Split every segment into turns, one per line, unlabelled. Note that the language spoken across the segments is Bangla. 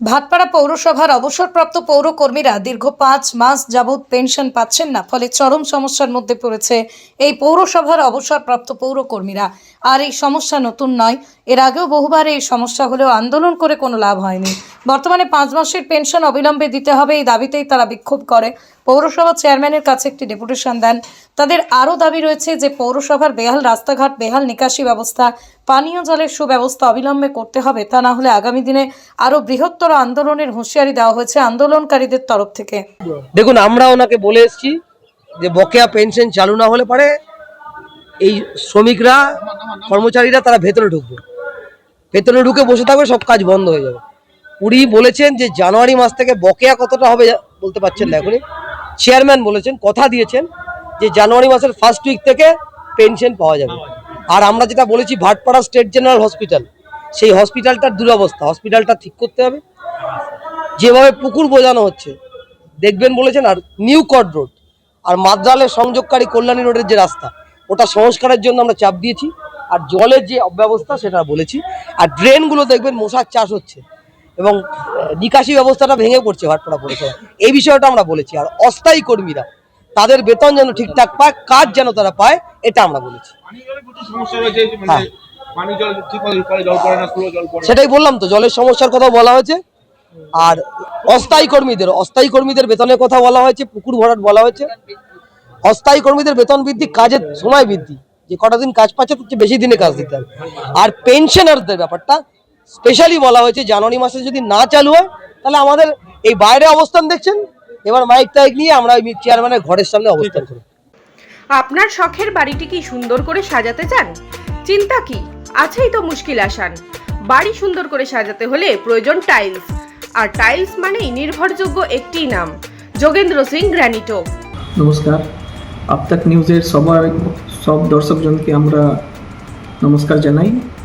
ভাটপাড়া পৌরসভার অবসরপ্রাপ্ত পৌরকর্মীরা দীর্ঘ পাঁচ মাস যাবৎ পেনশন পাচ্ছেন না, ফলে চরম সমস্যার মধ্যে পড়েছে এই পৌরসভার অবসরপ্রাপ্ত পৌরকর্মীরা। আর এই সমস্যা নতুন নয়, এর আগেও বহুবার এই সমস্যা হলেও আন্দোলন করে কোনো লাভ হয়নি। বর্তমানে পাঁচ মাসের পেনশন অবিলম্বে দিতে হবে, এই দাবিতেই তারা বিক্ষোভ করে। পৌরসভা চেয়ারম্যানের কাছে একটি ডেপুটেশন দেন। তাদের আরও দাবি রয়েছে যে, পৌরসভার বেহাল রাস্তাঘাট, বেহাল নিকাশি ব্যবস্থা, পানীয় জলের সুব্যবস্থা অবিলম্বে করতে হবে, তা না হলে আগামী দিনে আরও বৃহত্তর আন্দোলনের হুঁশিয়ারি দেওয়া হয়েছে আন্দোলনকারীদের তরফ থেকে।
দেখুন, আমরা ওনাকে বলে এসেছি যে, বকেয়া পেনশন চালু না হলে পারে এই শ্রমিকরা, কর্মচারীরা তারা ভেতরে ঢুকবে। ভেতরে ঢুকে বসে থাকবে, সব কাজ বন্ধ হয়ে যাবে। উনি বলেছেন যে জানুয়ারি মাস থেকে বকেয়া কতটা হবে বলতে পারছেন না এখনই। চেয়ারম্যান বলেছেন, কথা দিয়েছেন যে জানুয়ারি মাসের ফার্স্ট উইক থেকে পেনশন পাওয়া যাবে। আর আমরা যেটা বলেছি, ভাটপাড়া স্টেট জেনারেল হসপিটাল সেই হসপিটালটার দুরবস্থা হসপিটালটা ঠিক করতে হবে। যেভাবে পুকুর বোঝানো হচ্ছে, দেখবেন বলেছেন, আর নিউ কট রোড আর মাদ্রালের সংযোগকারী কল্যাণী রোডের যে রাস্তা, ওটা সংস্কারের জন্য আমরা চাপ দিয়েছি। আর জলের যে অব্যবস্থা, সেটা বলেছি। আর ড্রেনগুলো দেখবেন মশার চাষ হচ্ছে। এবং নিকাশি ব্যবস্থাটা ভেঙে পড়ছে ভাটপাড়া পৌরসভা এই বিষয়টা আমরা বলেছি আর অস্থায়ী কর্মীরা তাদের বেতন যেন ঠিকঠাক পায় কাজ যেন তারা পায় এটা আমরা বলেছি হ্যাঁ।
মানে না।
সেটাই বললাম তো জলের সমস্যার কথা বলা হয়েছে আর অস্থায়ী কর্মীদের অস্থায়ী কর্মীদের বেতনের কথা বলা হয়েছে পুকুর ভরাট বলা হয়েছে অস্থায়ী কর্মীদের বেতন বৃদ্ধি কাজের সময় বৃদ্ধি যে কটা দিন কাজ পাচ্ছে তার বেশি দিনে কাজ দিতে হবে আর পেনশনারদের ব্যাপারটা স্পেশালি বলা হয়েছে জানুয়ারি মাসে যদি না চালু হয় তাহলে আমাদের এই বাইরে অবস্থান দেখছেন। এবার মাইক টাইক নিয়ে আমরা ওই চেয়ারম্যানের ঘরের সামনে অবস্থান করি
আপনার শখের বাড়িটি কি সুন্দর করে সাজাতে চান? চিন্তা কি? আছেই তো মুশকিল আসান। বাড়ি সুন্দর করে সাজাতে হলে প্রয়োজন টাইলস আর টাইলস মানেই নির্ভরযোগ্য একটি নাম। যোগেন্দ্র সিং গ্র্যানিটো।
নমস্কার। আপতাক নিউজের সবার সব দর্শকজনকে আমরা নমস্কার জানাই।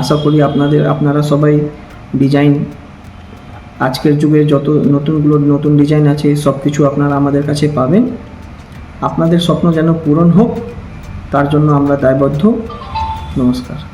আশা করি আপনাদের, আপনারা সবাই ডিজাইন আজকের যুগে যত নতুনগুলো নতুন ডিজাইন আছে সব কিছু আপনারা আমাদের কাছে পাবেন। আপনাদের স্বপ্ন যেন পূরণ হোক, তার জন্য আমরা দায়বদ্ধ। নমস্কার।